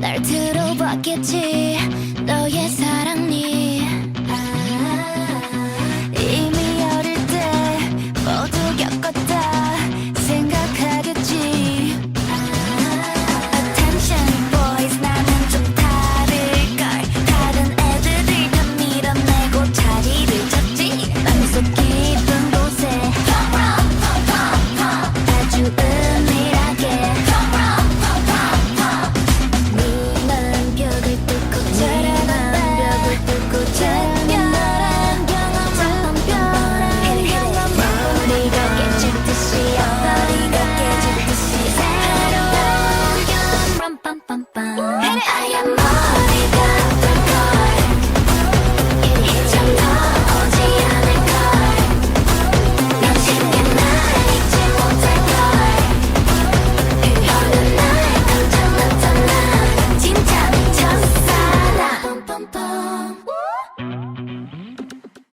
날 들어봤겠지. I am all